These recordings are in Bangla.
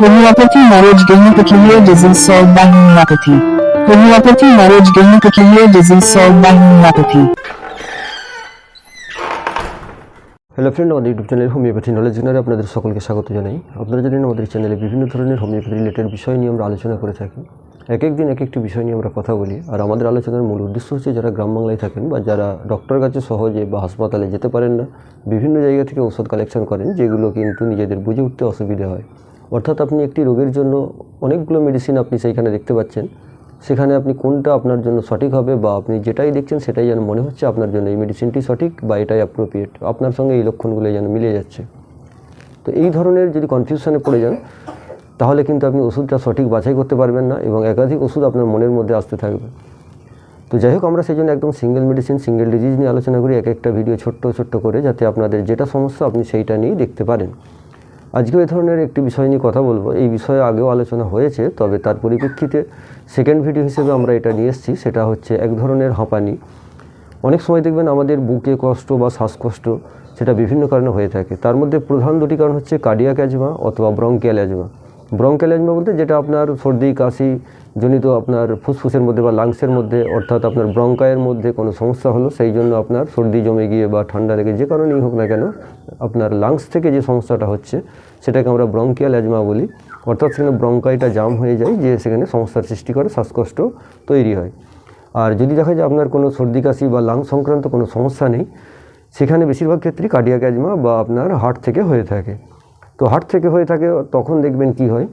Homeopathy marriage gain peculiar disease solved by homeopathy. Homeopathy marriage gain peculiar disease solved by homeopathy. Hello friend আমাদের ইউটিউব চ্যানেল হোমিওপ্যাথি নলেজ জেনারে আপনাদের সকলকে স্বাগত জানাই আপনারা জানেন আমাদের চ্যানেলে বিভিন্ন ধরনের হোমিওপ্যাথি রিলেটেড বিষয় নিয়ে আমরা আলোচনা করে থাকি এক এক দিন এক একটি বিষয় নিয়ে আমরা কথা বলি আর আমাদের আলোচনার মূল উদ্দেশ্য হচ্ছে যারা গ্রাম বাংলায় থাকেন বা যারা ডক্টরের কাছে সহজে বা হাসপাতালে যেতে পারেন না, বিভিন্ন জায়গা থেকে ওষুধ কালেকশন করেন যেগুলো কিন্তু নিজেদের বুঝে উঠতে অসুবিধা হয় অর্থাৎ আপনি একটি রোগের জন্য অনেকগুলো মেডিসিন আপনি সেইখানে দেখতে পাচ্ছেন। সেখানে আপনি কোনটা আপনার জন্য সঠিক হবে বা আপনি যেটাই দেখছেন সেটাই যেন মনে হচ্ছে আপনার জন্য এই মেডিসিনটি সঠিক বা এটাই অ্যাপ্রোপ্রিয়েট আপনার সঙ্গে এই লক্ষণগুলো যেন মিলে যাচ্ছে। তো এই ধরনের যদি কনফিউশনে পড়ে যান, তাহলে কিন্তু আপনি ওষুধটা সঠিক বাছাই করতে পারবেন না এবং একাধিক ওষুধ আপনার মনের মধ্যে আসতে থাকবে। তো যাই হোক, আমরা সেই জন্য একদম সিঙ্গেল মেডিসিন সিঙ্গেল ডিজিজ নিয়ে আলোচনা করি, এক একটা ভিডিও ছোট্ট ছোট্ট করে, যাতে আপনাদের যেটা সমস্যা আপনি সেইটা নিয়েই দেখতে পারেন। আজকেও এ ধরনের একটি বিষয় নিয়ে কথা বলব। এই বিষয়ে আগেও আলোচনা হয়েছে, তবে তার পরিপ্রেক্ষিতে সেকেন্ড ভিডিও হিসেবে আমরা এটা নিয়ে এসেছি, সেটা হচ্ছে এক ধরনের হাঁপানি। অনেক সময় দেখবেন আমাদের বুকে কষ্ট বা শ্বাসকষ্ট, সেটা বিভিন্ন কারণে হয়ে থাকে। তার মধ্যে প্রধান দুটি কারণ হচ্ছে কার্ডিয়াক অ্যাজমা অথবা ব্রঙ্কিয়াল অ্যাজমা ব্রঙ্কিয়াল অ্যাজমা বলতে যেটা আপনার সর্দি, কাশি জনিত আপনার ফুসফুসের মধ্যে বা লাংসের মধ্যে, অর্থাৎ আপনার ব্রঙ্কায়ের মধ্যে কোনো সমস্যা হলো, সেই জন্য আপনার সর্দি, জমে গিয়ে বা ঠান্ডা লেগে যে কারণেই হোক না কেন, আপনার লাংস থেকে যে সমস্যাটা হচ্ছে, সেটাকে আমরা ব্রঙ্কিয়াল অ্যাজমা বলি। অর্থাৎ সেখানে ব্রঙ্কাইটা জাম হয়ে যায়, যে সেখানে সমস্যার সৃষ্টি করে, শ্বাসকষ্ট তৈরি হয়। আর যদি দেখা যায় আপনার কোনো সর্দি, কাশি বা লাং সংক্রান্ত কোনো সমস্যা নেই, সেখানে বেশিরভাগ ক্ষেত্রেই কার্ডিয়াক অ্যাজমা বা আপনার হার্ট থেকে হয়ে থাকে। তো হাট থেকে হয়ে থাকে, তখন দেখবেন কি হয়?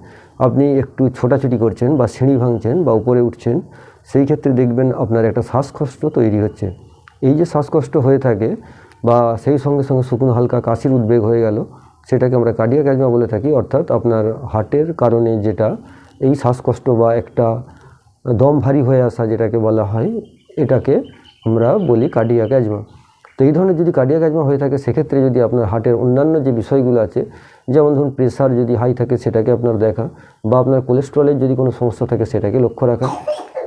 আপনি একটু ছোটাছুটি করছেন বা সিঁড়ি ভাঙছেন বা উপরে উঠছেন, সেই ক্ষেত্রে দেখবেন আপনার একটা শ্বাসকষ্ট তৈরি হচ্ছে। এই যে শ্বাসকষ্ট হয়ে থাকে বা সেই সঙ্গে সঙ্গে শুকনো হালকা কাশির উদ্বেগ হয়ে গেল, সেটাকে আমরা কার্ডিয়াক অ্যাজমা বলে থাকি, অর্থাৎ আপনার হার্টের কারণে যেটা এই শ্বাসকষ্ট বা একটা দম ভারী হয়ে আসা যেটাকে বলা হয়, এটাকে আমরা বলি কার্ডিয়াক অ্যাজমা তো এই ধরনের যদি কার্ডিয়াক অ্যাজমা হয়ে থাকে, সেক্ষেত্রে যদি আপনার হার্টের অন্যান্য যে বিষয়গুলো আছে যেমন ধরুন প্রেশার যদি হাই থাকে সেটাকে আপনার দেখা বা আপনার কোলেস্ট্রলের যদি কোনো সমস্যা থাকে সেটাকে লক্ষ্য রাখা।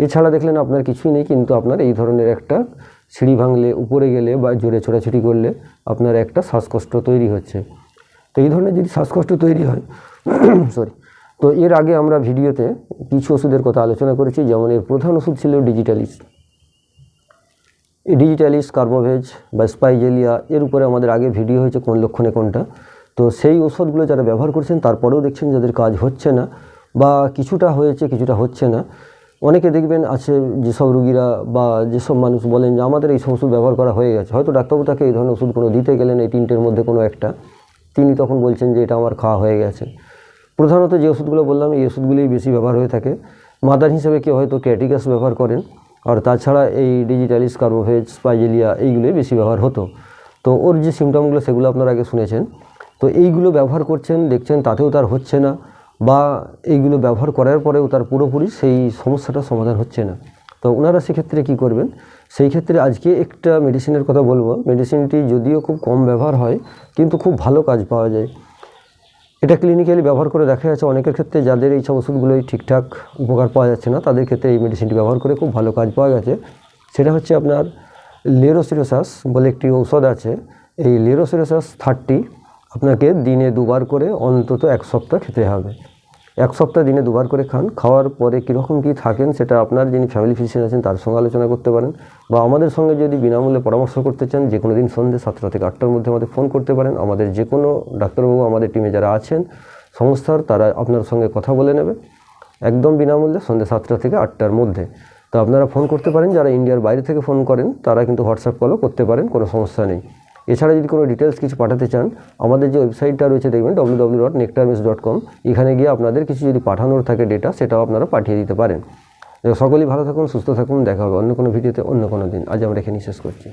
এছাড়া দেখলেন আপনার কিছুই নেই, কিন্তু আপনার এই ধরনের একটা সিঁড়ি ভাঙলে, উপরে গেলে বা জোরে ছোটাছুটি করলে আপনার একটা শ্বাসকষ্ট তৈরি হচ্ছে। তো এই ধরনের যদি শ্বাসকষ্ট তৈরি হয় সরি তো এর আগে আমরা ভিডিওতে কিছু ওষুধের কথা আলোচনা করেছি, যেমন এর প্রধান ওষুধ ছিল ডিজিটালিস ডিজিটালিস কার্বোভেজ বা স্পাইজেলিয়া এর উপরে আমাদের আগে ভিডিও হয়েছে কোন লক্ষণে কোনটা। তো সেই ওষুধগুলো যারা ব্যবহার করছেন, তারপরেও দেখছেন যাদের কাজ হচ্ছে না বা কিছুটা হয়েছে, কিছুটা হচ্ছে না। অনেকে দেখবেন আছে যেসব রুগীরা বা যেসব মানুষ বলেন যে, আমাদের এই সব ওষুধ ব্যবহার করা হয়ে গেছে। হয়তো ডাক্তারবাবু তাকে এই ধরনের ওষুধ কোনো দিতে গেলেন এই তিনটের মধ্যে কোনো একটা। তিনি তখন বলছেন যে, এটা আমার খাওয়া হয়ে গেছে। প্রধানত যে ওষুধগুলো বললাম, এই ওষুধগুলোই বেশি ব্যবহার হয়ে থাকে। মাদার হিসেবে কেউ হয়তো ক্যাটিকাস ব্যবহার করেন, আর তাছাড়া এই ডিজিটালিস কার্বোভেজ স্পাইজেলিয়া এইগুলোই বেশি ব্যবহার হতো। তো ওর যে সিমটমগুলো সেগুলো আপনারা আগে শুনেছেন। তো এইগুলো ব্যবহার করছেন, দেখছেন, তাতেও তার হচ্ছে না বা এইগুলো ব্যবহার করার পরেও তার পুরোপুরি সেই সমস্যাটা সমাধান হচ্ছে না। তো ওনারা সেক্ষেত্রে কী করবেন? সেই ক্ষেত্রে আজকে একটা মেডিসিনের কথা বলব। মেডিসিনটি যদিও খুব কম ব্যবহার হয়, কিন্তু খুব ভালো কাজ পাওয়া যায়। এটা ক্লিনিক্যালি ব্যবহার করে দেখা যাচ্ছে অনেকের ক্ষেত্রে যাদের এই সব ওষুধগুলোই ঠিকঠাক উপকার পাওয়া যাচ্ছে না, তাদের ক্ষেত্রে এই মেডিসিনটি ব্যবহার করে খুব ভালো কাজ পাওয়া গেছে। সেটা হচ্ছে আপনার লেরোসিরোসাস বলে একটি ঔষধ আছে। এই লেরোসিরোসাস থার্টি আপনাকে দিনে দুবার করে অন্তত এক সপ্তাহ খেতে হবে। এক সপ্তাহ দিনে দুবার করে খান। খাওয়ার পরে কীরকম কী থাকেন সেটা আপনার যিনি ফ্যামিলি ফিজিশিয়ান আছেন তার সঙ্গে আলোচনা করতে পারেন বা আমাদের সঙ্গে যদি বিনামূল্যে পরামর্শ করতে চান, যে কোনো দিন সন্ধ্যে সাতটা থেকে আটটার মধ্যে আমাদের ফোন করতে পারেন। আমাদের যে কোনো ডাক্তারবাবু আমাদের টিমে যারা আছেন সংস্থার তারা আপনার সঙ্গে কথা বলে নেবে। একদম বিনামূল্যে সন্ধ্যে সাতটা থেকে আটটার মধ্যে। তো আপনারা ফোন করতে পারেন। যারা ইন্ডিয়ার বাইরে থেকে ফোন করেন, তারা কিন্তু হোয়াটসঅ্যাপ কলও করতে পারেন, কোনো সমস্যা নেই। এছাড়া যদি কোনো ডিটেলস কিছু পাঠাতে চান, আমাদের যে ওয়েবসাইটটা রয়েছে দেখবেন W W dot nectarmis dot com এখানে গিয়ে আপনাদের কিছু যদি পাঠানোর থাকে ডেটা সেটাও আপনারা পাঠিয়ে দিতে পারেন। সকলেই ভালো থাকুন, সুস্থ থাকুন, দেখা হবে অন্য কোনো ভিডিওতে অন্য কোনো দিন। আজ আমরা এখানে শেষ করছি।